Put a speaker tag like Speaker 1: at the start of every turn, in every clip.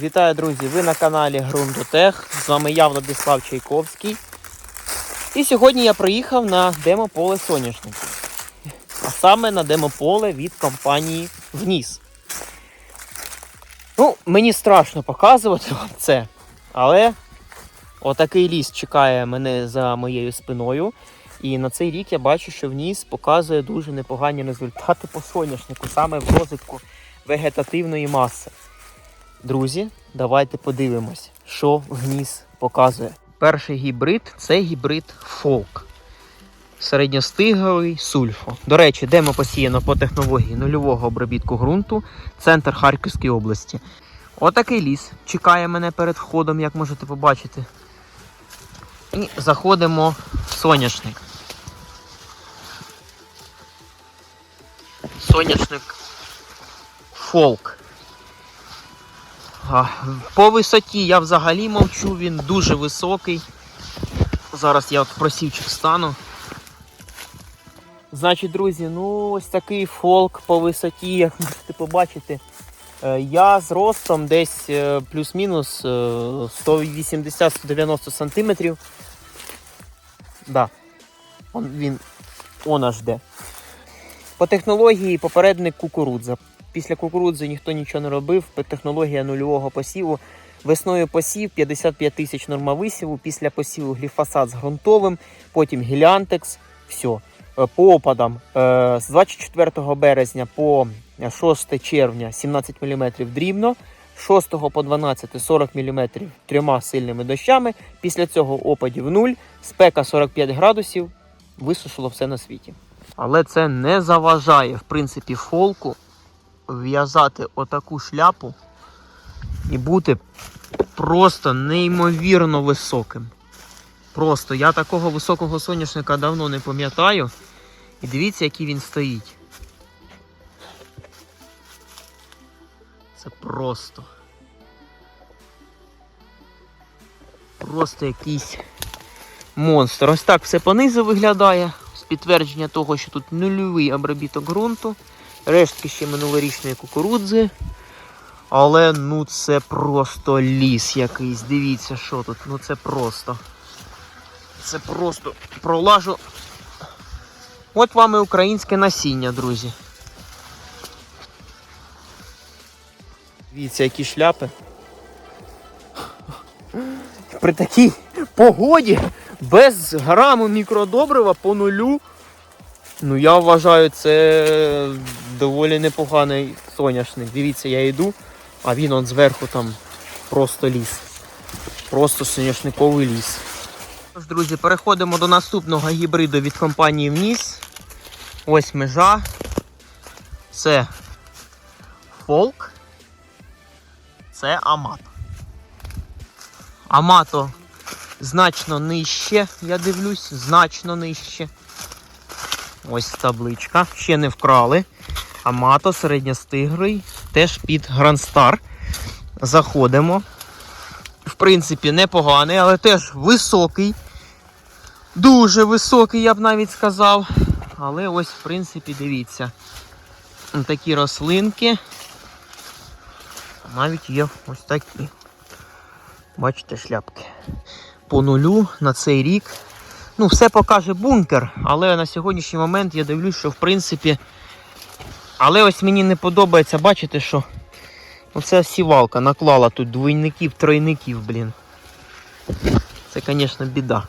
Speaker 1: Вітаю, друзі! Ви на каналі Грунтотех. З вами я, Владислав Чайковський. І сьогодні я приїхав на демополе соняшнику. А саме на демополе від компанії Вніс. Ну, мені страшно показувати вам це, але отакий ліс чекає мене за моєю спиною. І на цей рік я бачу, що Вніс показує дуже непогані результати по соняшнику, саме в розвитку вегетативної маси. Друзі, давайте подивимось, що гніс показує. Перший гібрид це гібрид фолк. Середньостиговий сульфо. До речі, демо посіяно по технології нульового обробітку ґрунту, центр Харківської області. Отакий ліс чекає мене перед входом, як можете побачити. І заходимо в соняшник. Соняшник фолк. По висоті я взагалі мовчу, він дуже високий. Зараз я от просівчик стану. Значить, друзі, ну ось такий фолк по висоті, як можете побачити. Е, Я з ростом десь е, плюс-мінус е, 180-190 сантиметрів. Да. Он, він он аж де. По технології попередник кукурудза. Після кукурудзи ніхто нічого не робив. Технологія нульового посіву. Весною посів 55 тисяч норма висіву. Після посіву гліфосат з ґрунтовим, потім гіліантекс. Все. По опадам е, з 24 березня по 6 червня 17 мм дрібно. 6 по 12 40 мм трьома сильними дощами. Після цього опадів 0, спека 45 градусів. Висушило все на світі. Але це не заважає, в принципі, фолку в'язати отаку шляпу і бути просто неймовірно високим. Просто я такого високого соняшника давно не пам'ятаю. І дивіться, який він стоїть. Це просто. Просто якийсь монстр. Ось так все понизу виглядає. З підтвердження того, що тут нульовий обробіток ґрунту рештки ще минулорічної кукурудзи. Але ну це просто ліс якийсь. Дивіться, що тут. Ну це просто. Це просто пролажу. От вам і українське насіння, друзі. Дивіться, які шляпи. При такій погоді без граму мікродобрива по нулю. Ну, я вважаю, це доволі непоганий соняшник. Дивіться, я йду, а він он зверху там просто ліс. Просто соняшниковий ліс. Тож, друзі, переходимо до наступного гібриду від компанії Вніс. Ось межа. Це фолк. Це Амато. Амато значно нижче, я дивлюсь, значно нижче. Ось табличка. Ще не вкрали. Амато середньостиглий, теж під Грандстар. Заходимо. В принципі, непоганий, але теж високий. Дуже високий, я б навіть сказав. Але ось, в принципі, дивіться. Такі рослинки. Навіть є ось такі. Бачите, шляпки. По нулю на цей рік Ну, все покаже бункер, але на сьогоднішній момент я дивлюсь, що в принципі. Але ось мені не подобається, бачите, що оця сівалка наклала тут двойників, тройників, блін. Це, звісно, біда.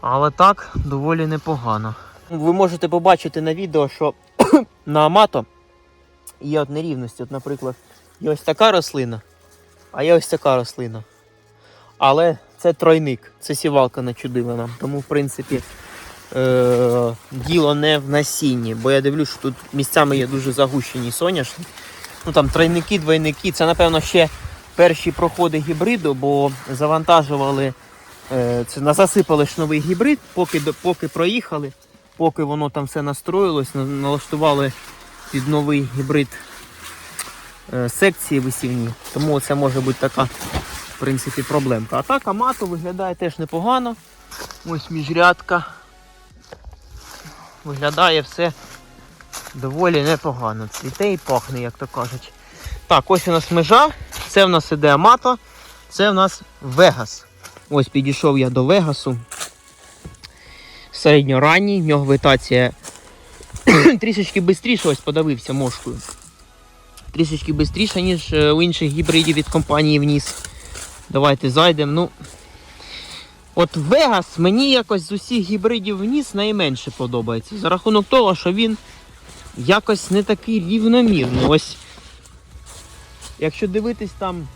Speaker 1: Але так, доволі непогано. Ви можете побачити на відео, що на Амато є от нерівності. От, наприклад, є ось така рослина, а є ось така рослина. Але це тройник, це сівалка начудила нам. Тому, в принципі, е- діло не в насінні, бо я дивлюсь, що тут місцями є дуже загущені соняшник. Ну там тройники, двойники. Це, напевно, ще перші проходи гібриду, бо завантажували, е- це засипали новий гібрид, поки, поки проїхали, поки воно там все настроїлось, налаштували під новий гібрид е- секції висівні. Тому це може бути така в принципі, проблемка. А так Амато виглядає теж непогано. Ось міжрядка. Виглядає все доволі непогано. Цвіте і пахне, як то кажуть. Так, ось у нас межа. Це в нас іде Амато, це в нас Вегас. Ось підійшов я до Вегасу. Середньоранній, в нього витація трішечки швидше, ось подавився мошкою. Трішечки швидше, ніж е, у інших гібридів від компанії вниз. Давайте зайдемо. Ну, От Вегас мені якось з усіх гібридів вниз найменше подобається. За рахунок того, що він якось не такий рівномірний. Ось, якщо дивитись там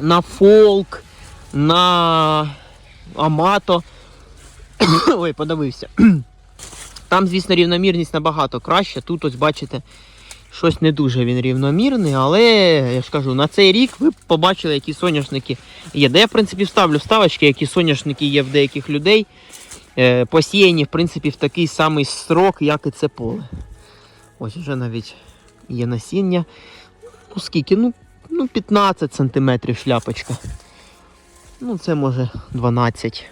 Speaker 1: на фолк, на Амато. Ой, подивився. Там, звісно, рівномірність набагато краще. Тут ось бачите, щось не дуже він рівномірний, але я ж кажу, на цей рік ви побачили, які соняшники є. Де я, в принципі, вставлю вставочки, які соняшники є в деяких людей. Е, посіяні, в принципі, в такий самий строк, як і це поле. Ось вже навіть є насіння. Ну скільки? Ну, ну 15 см шляпочка. Ну, це може 12.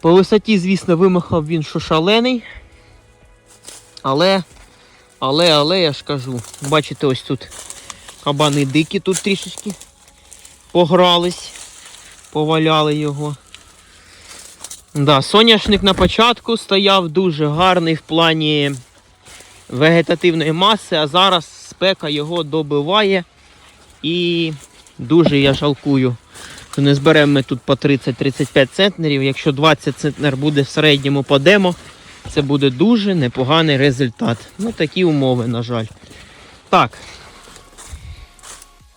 Speaker 1: По висоті, звісно, вимахав він що шалений. Але, але, але я ж кажу, бачите, ось тут кабани дикі тут трішечки погрались, поваляли його. Да, соняшник на початку стояв дуже гарний в плані вегетативної маси, а зараз спека його добиває. І дуже я жалкую, що не зберемо ми тут по 30-35 центнерів. Якщо 20 центнер буде в середньому по демо, це буде дуже непоганий результат. Ну, такі умови, на жаль. Так.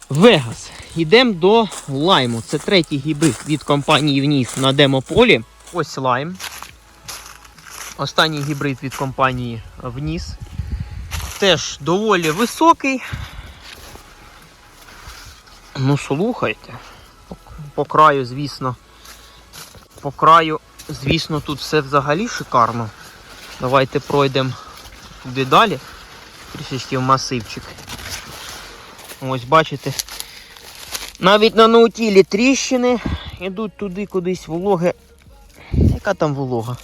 Speaker 1: Вегас. Йдемо до лайму. Це третій гібрид від компанії Вніс на демополі. Ось лайм. Останній гібрид від компанії Вніс. Теж доволі високий. Ну, слухайте. По, по краю, звісно. По краю, звісно, тут все взагалі шикарно. Давайте пройдемо туди далі. Трішечки в масивчик. Ось бачите. Навіть на наутілі тріщини йдуть туди кудись вологе. Яка там волога?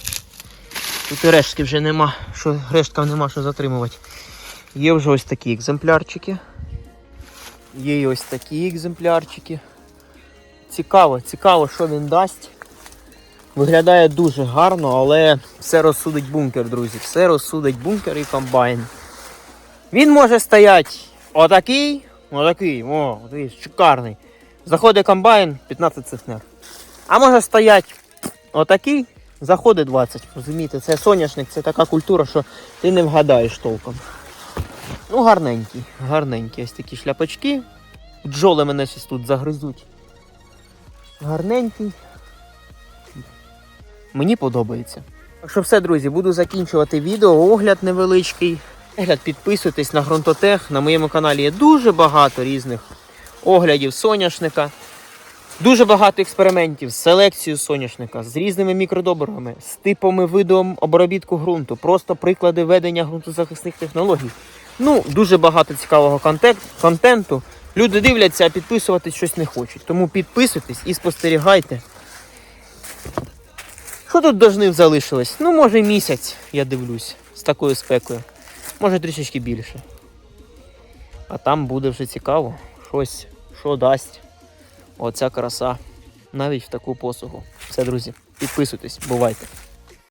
Speaker 1: Тут і рештки вже нема, що решткам нема що затримувати. Є вже ось такі екземплярчики. Є і ось такі екземплярчики. Цікаво, цікаво, що він дасть. Виглядає дуже гарно, але все розсудить бункер, друзі. Все розсудить бункер і комбайн. Він може стояти отакий, отакий, о, дивись, шикарний. Заходить комбайн 15 центнер. А може стояти отакий, заходить 20. Розумієте, це соняшник, це така культура, що ти не вгадаєш толком. Ну, гарненький, гарненький. Ось такі шляпочки. Бджоли мене щось тут загризуть. Гарненький. Мені подобається. Так що все, друзі, буду закінчувати відео. Огляд невеличкий. Огляд, підписуйтесь на ґрунтотех. На моєму каналі є дуже багато різних оглядів соняшника. Дуже багато експериментів з селекцією соняшника, з різними мікродобривами, з типами видом обробітку ґрунту, просто приклади ведення ґрунтозахисних технологій. Ну, дуже багато цікавого контенту. Люди дивляться, а підписуватись щось не хочуть. Тому підписуйтесь і спостерігайте. Що тут до жнив залишилось? Ну, може місяць, я дивлюсь, з такою спекою. Може трішечки більше. А там буде вже цікаво. Щось, що дасть оця краса навіть в таку посугу. Все, друзі, підписуйтесь, бувайте.